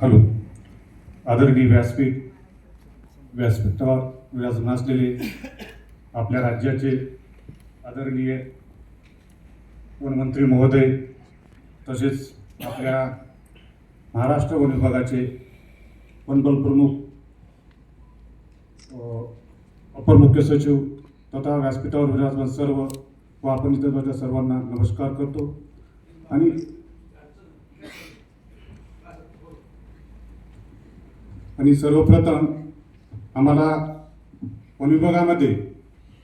Hello. आदरणीय व्यासपीठ व्यासपीठावर विराजमान असलेले आपल्या राज्याचे आदरणीय वनमंत्री महोदय तसेच आपल्या महाराष्ट्र वन विभागाचे वनबल प्रमुख अपर मुख्य सचिव तथा व्यासपीठावर विराजमान सर्व व आपण इथं सर्वांना नमस्कार करतो. आणि आणि सर्वप्रथम आम्हाला वनविभागामध्ये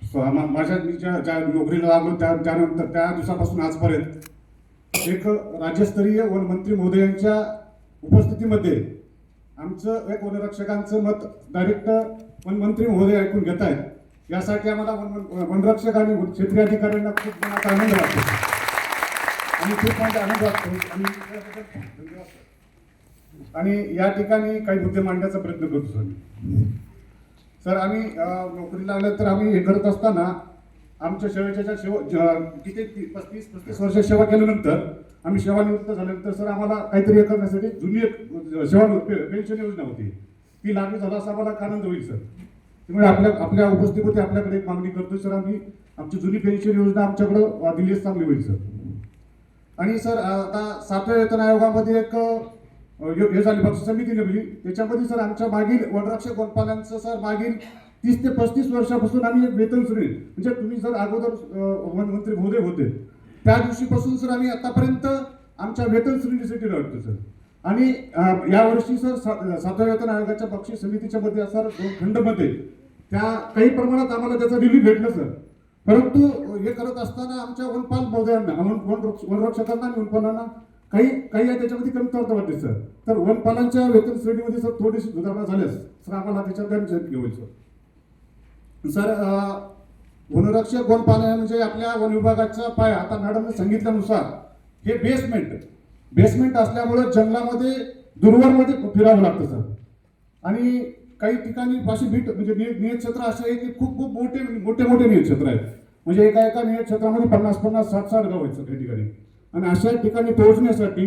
स- आम्हा- माझ्या मी ज्या ज्या नोकरीला लागलो त्या त्यानंतर त्या दिवसापासून आजपर्यंत एक राज्यस्तरीय वनमंत्री महोदयांच्या उपस्थितीमध्ये आमचं एक वनरक्षकांचं मत डायरेक्ट वनमंत्री महोदय ऐकून घेत आहेत. यासाठी आम्हाला वन वनरक्षक आणि क्षेत्रीय अधिकाऱ्यांना खूप मनात आनंद वाटतो. आणि खूप माझा आनंद वाटतो. आणि धन्यवाद. आणि या ठिकाणी काही मुद्दे मांडण्याचा प्रयत्न करतो सर. सर आम्ही नोकरीला नोकरीला तर आम्ही हे करत असताना आमच्या सेवेच्या ज्या सेवा किती पस्तीस पस्तीस वर्ष सेवा केल्यानंतर आम्ही सेवानिवृत्त झाल्यानंतर सर आम्हाला काहीतरी हे करण्यासाठी जुनी एक सेवा पेन्शन योजना होती. ती लागू झाला असं आम्हाला आनंद होईल सर? त्यामुळे आपल्या आपल्या उपस्थितीमध्ये आपल्याकडे एक मागणी करतो सर आम्ही आमची जुनी पेन्शन योजना आमच्याकडं दिली चांगली होईल सर. आणि सर आता सातव्या वेतन आयोगामध्ये एक अ, हे हे झाली समिती नेमली त्याच्यामध्ये सर आमच्या मागील वनरक्षक वनपालांचं सर मागील तीस ते पस्तीस वर्षापासून आम्ही एक वेतन सुरू म्हणजे तुम्ही जर अगोदर वनमंत्री महोदय होते त्या दिवशीपासून सर आम्ही आतापर्यंत आमच्या वेतन श्रेणीसाठी लढतो सर. आणि यावर्षी सर सा- सातव्या वेतन आयोगाच्या बक्षीस समितीच्या मध्ये सर दोन खंडमध्ये त्या काही प्रमाणात आम्हाला त्याचा रिलीफ भेटलं सर. परंतु हे करत असताना आमच्या वनपाल महोदयांना वनरक्षकांना आणि वनपालांना काही काही आहे त्याच्यामध्ये कमतरता वाटते सर. तर वनपालांच्या वेतन श्रेणीमध्ये सर थोडीशी सुधारणा झाल्यास सर आम्हाला त्याच्यात होईल सर. सर वनरक्षक वनपालन म्हणजे आपल्या वन विभागाचा पाया आता मॅडमने सांगितल्यानुसार हे बेसमेंट बेसमेंट असल्यामुळे जंगलामध्ये दुर्वरमध्ये फिरावं लागतं सर. आणि काही ठिकाणी अशी भीट म्हणजे निय- नियतक्षेत्र असे आहे की खूप खूप मोठे मोठे मोठे नियतक्षेत्र आहेत. म्हणजे एका एका नियतक्षेत्रामध्ये पन्नास पन्नास साठ साठ गाव आहेत सर काही ठिकाणी. आणि अशा ठिकाणी पोहोचण्यासाठी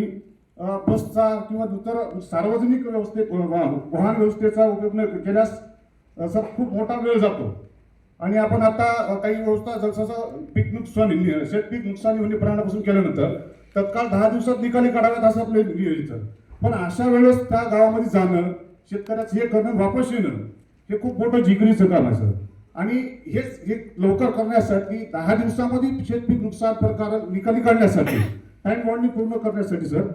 बसचा किंवा दुसरा सार्वजनिक व्यवस्थे वाहन वाहन व्यवस्थेचा उपयोग न केल्यास असा खूप मोठा वेळ जातो. आणि आपण आता काही व्यवस्था जसं पीक नुकसानी शेतपीक नुकसानी होणे प्राण्यापासून केल्यानंतर तत्काळ दहा दिवसात निकाली काढाव्यात असं आपलं नियोजित पण अशा वेळेस त्या गावामध्ये जाणं शेतकऱ्याचं हे करणं वापस येणं हे खूप मोठं जिगरीचं काम आहे सर. आणि हेच हे लवकर करण्यासाठी दहा दिवसामध्ये शेतपीक नुकसान प्रकार निकाली काढण्यासाठी टाईम बॉन्डिंग पूर्ण करण्यासाठी सर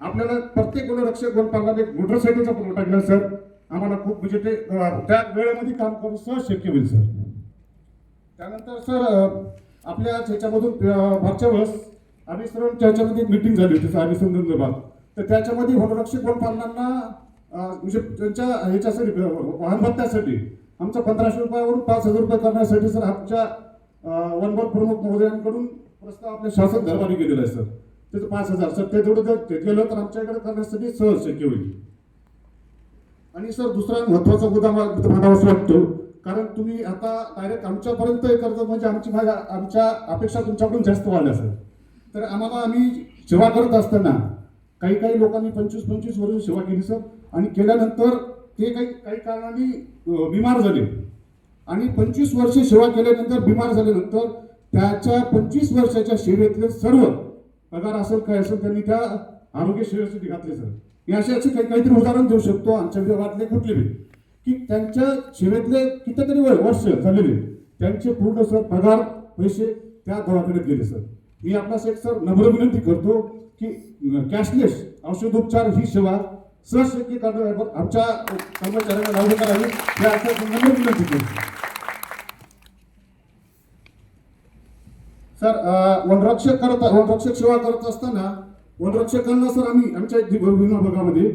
आपल्याला प्रत्येक वनरक्षक वनपालाला एक मोटरसायकलचा पुरवठा केला सर आम्हाला खूप म्हणजे ते त्या वेळेमध्ये काम करून सहज शक्य होईल सर त्यानंतर सर आपल्या ह्याच्यामधून मागच्या वेळेस आम्ही त्याच्यामध्ये एक मिटिंग झाली होती आम्ही संदर्भात तर त्याच्यामध्ये वनरक्षक वनपालनांना म्हणजे त्यांच्या ह्याच्यासाठी वाहन भत्त्यासाठी आमचं पंधराशे रुपयावरून पाच हजार रुपये करण्यासाठी सर आमच्या अं, प्रमुख महोदयांकडून प्रस्ताव आपल्या शासन दरबारी गेलेला आहे सर. त्याचं पाच हजार. सर ते तेवढं जर ते केलं तर आमच्याकडे करण्यासाठी सहज शक्य होईल. आणि सर दुसरा महत्त्वाचा मुद्दा मा- वाटतो. कारण तुम्ही आता डायरेक्ट आमच्यापर्यंत हे करतो म्हणजे आमची माझ्या आमच्या अपेक्षा तुमच्याकडून जास्त वाढल्या सर. तर आम्हाला आम्ही सेवा करत असताना काही काही लोकांनी पंचवीस पंचवीस वर्ष सेवा केली सर. आणि केल्यानंतर ते काही काही कारणाने बिमार झाले. आणि पंचवीस वर्ष सेवा केल्यानंतर बिमार झाल्यानंतर त्याच्या पंचवीस वर्षाच्या सेवेतले सर्व पगार असेल काय असेल त्यांनी त्या आरोग्य सेवेसाठी घातले सर. मी असे असे काही काहीतरी उदाहरण देऊ शकतो. आमच्या विभागातले कुठले बी. की त्यांच्या सेवेतले कितीतरी वर्ष झालेले. त्यांचे पूर्ण सर पगार पैसे त्या दवाखान्यात गेले सर. मी आपणास एक सर नम्र विनंती करतो की कॅशलेस औषधोपचार ही सेवा सहज शक्य आमच्या कर्मचाऱ्यांना लागू करावी हे अर्थात विनंती करतो सर वनरक्षक करत वनरक्षक सेवा करत असताना वनरक्षकांना सर आम्ही आमच्या जी विभागामध्ये.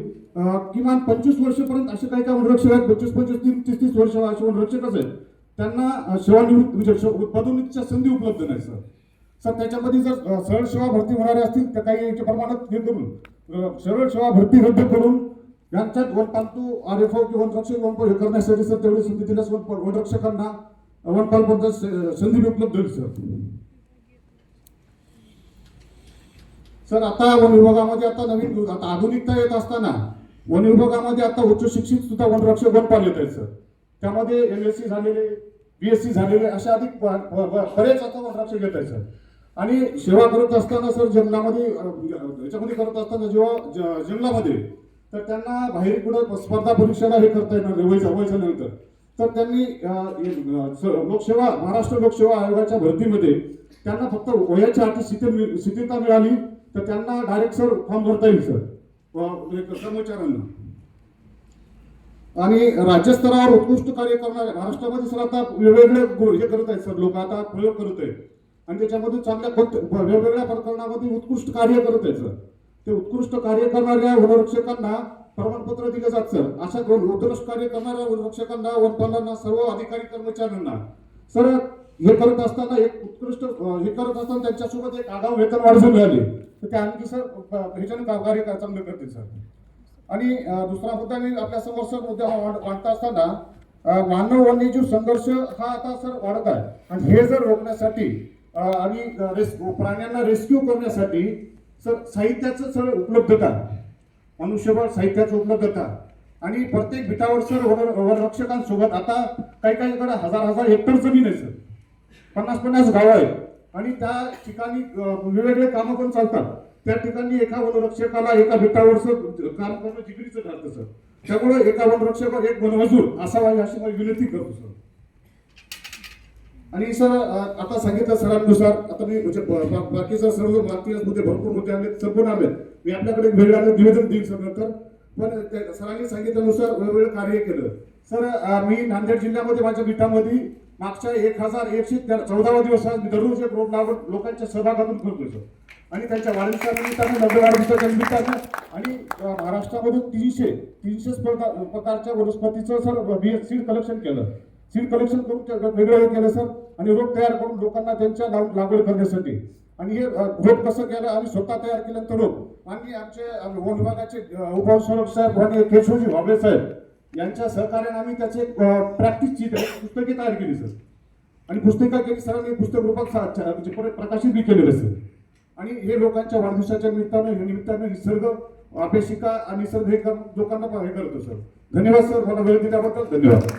किमान पंचवीस वर्षपर्यंत असे काही काही वनरक्षक आहेत. पंचवीस पंचवीस तीन तीस तीस वर्ष असे वनरक्षकच आहेत. त्यांना सेवानिवृत्त म्हणजे पदोन्नतीच्या संधी उपलब्ध नाही सर. सर त्याच्यामध्ये जर सरळ सेवा भरती होणारे असतील तर काही याच्या प्रमाणात निर्धरून सरळ सेवा भरती रद्द करून यांच्यात वनपालतू आर एफ ओ किंवा वनरक्षक वनपाल हे करण्यासाठी सर तेवढी संधी दिल्यास वन वनरक्षकांना वनपाल पद्धत संधी उपलब्ध होईल सर. सर आता वन विभागामध्ये आता नवीन आता आधुनिकता येत असताना वन विभागामध्ये आता उच्च शिक्षित सुद्धा वनरक्षक वनपाल येत आहेत सर. त्यामध्ये एम एस सी झालेले बी एस सी झालेले अशा अधिक बरेच आता वनरक्षक येत आहेत सर. आणि सेवा करत असताना सर जंगलामध्ये याच्यामध्ये करत असताना जेव्हा जंगलामध्ये तर त्यांना बाहेर पुढे स्पर्धा परीक्षेला हे करता येणार नाही, झाल्यानंतर. तर त्यांनी लोकसेवा महाराष्ट्र लोकसेवा आयोगाच्या भरतीमध्ये त्यांना फक्त वयाच्या अटी शिथिल शिथिलता मिळाली तर त्यांना डायरेक्ट सर फॉर्म भरता येईल सर. म्हणजे कर्मचाऱ्यांना. आणि राज्यस्तरावर उत्कृष्ट कार्य करणारे महाराष्ट्रामध्ये सर आता वेगवेगळे हे करत आहेत सर. लोक आता प्रयोग करत आहेत. आणि त्याच्यामध्ये चांगल्या वेगवेगळ्या प्रकरणामध्ये उत्कृष्ट कार्य करत आहेत सर ते उत्कृष्ट कार्य करणाऱ्या वनरक्षकांना प्रमाणपत्र दिले जात. सर अशा दोन उत्कृष्ट कार्य करणाऱ्या वनरक्षकांना वनपालांना सर्व अधिकारी कर्मचाऱ्यांना. सर हे करत असताना एक उत्कृष्ट हे करत असताना त्यांच्यासोबत एक आगाव वेतन वाढ मिळाली तर ते आणखी सर अं, ह्याच्यानं कार्य चांगलं करते सर? आणि दुसरा मुद्दा मी आपल्यासमोर सर मुद्दा मांड- असताना मानव वन्यजीव संघर्ष हा आता सर वाढत आहे. आणि हे जर रोखण्यासाठी आणि रेस प्राण्यांना रेस्क्यू करण्यासाठी सर साहित्याचं सर उपलब्धता मनुष्यबळ साहित्याची उपलब्धता. आणि प्रत्येक बिटावर सर वनरक्षकांसोबत आता काही काहीकडे हजार हजार हेक्टर जमीन आहे सर. पन्नास पन्नास गावं आहेत. आणि त्या ठिकाणी वेगवेगळे कामं पण चालतात. त्या ठिकाणी एका वनरक्षकाला एका बिटावर सर काम करणं जिगरीचं ठरतं सर. त्यामुळे एका वनरक्षकावर एक वनमजूर असावा अशी मला विनंती करतो सर. आणि सर आता सांगितलं सरांनुसार आता मी म्हणजे ब- बाकीचा सर्व बाकी मुद्दे भरपूर मुद्दे आले संपूर्ण आले मी आपल्याकडे वेगळं निवेदन देईल सर नंतर. पण त्या- सरांनी सांगितल्यानुसार वेगवेगळं कार्य केलं. सर मी नांदेड जिल्ह्यामध्ये माझ्या मिठामध्ये मागच्या एक हजार एकशे चौदावा दिवस मी दररोज एक रोड लागवड लोकांच्या सहभागातून करतोय सर. आणि त्यांच्या वाढीच्या निमित्तानं नव्या वाढदिवसाच्या निमित्तानं आणि महाराष्ट्रामधून महाराष्ट्रामध्ये तीनशे तीनशे स्पर्धा प्रकारच्या वनस्पतीचं सर बी सीड कलेक्शन केलं. सीड कलेक्शन करून ते वेगळं हे केलं सर आणि रोप तयार करून लोकांना त्यांच्या लागवड करण्यासाठी. आणि हे रोप कसं केलं आम्ही स्वतः तयार केल्यानंतर रोप. आणि आमचे वन विभागाचे उपसंरक्षक साहेब आणि केशवजी भाबळे साहेब यांच्या सहकार्याने आम्ही त्याचे प्रॅक्टिसची पुस्तके तयार केली सर. आणि पुस्तकं केली सरांनी पुस्तक रूपात म्हणजे परत प्रकाशित बी केलेलं सर. आणि हे लोकांच्या वाढदिवसाच्या निमित्तानं हे निमित्तानं निसर्ग अभ्यासिका आणि निसर्ग हे लोकांना हे करतो सर. धन्यवाद सर. मला वेळ दिल्याबद्दल धन्यवाद.